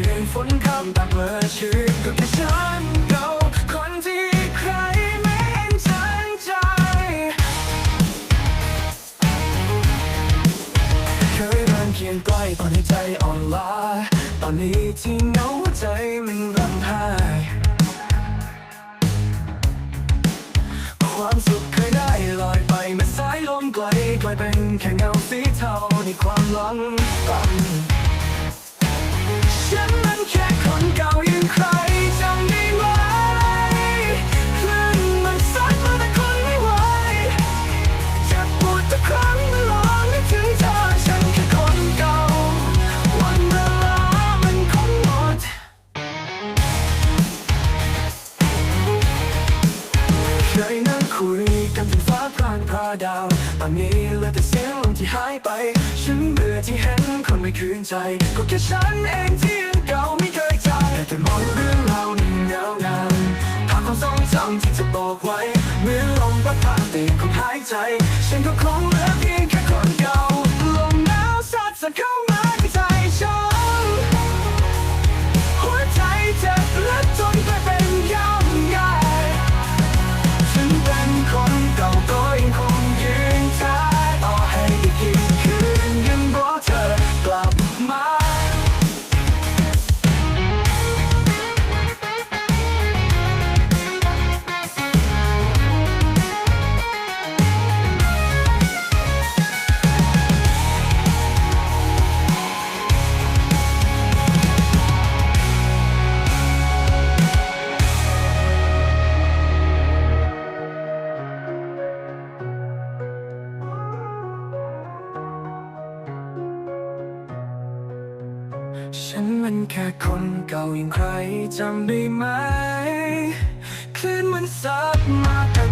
ืนฝนคำตาเบื่อชื่นก็แค่ฉันเดาคนที่ใครไม่เห็นฉันใจ เคยเดินเคียงใกล้ตอนให้ใจอ่อนล้า ตอนนี้ที่เหงาใจมันร้องไห้ความสุขเคยได้ลอยไปเมื่อสายลมไกลกลายเป็นแค่เงาสีเทาในความหลังตัน ฉันนั้นแค่คนเก่าาดาวตอนนี้เหลือแต่เสียงลมที่หายไป ฉันเบื่อที่เห็นคนไม่คืนใจ ก็แค่ฉันเองที่ยังเก่าไม่เคยจางแต่มองเรื่องราวนี้เงางามภาพความทรงจำที่จะบอกไว้ เมื่อลมพัดผ่านติดของหายใจ ฉันก็คล้อง ฉันมันแค่คนเก่าอย่างใครจำได้ไหมคลื่นมันซัดมากแต่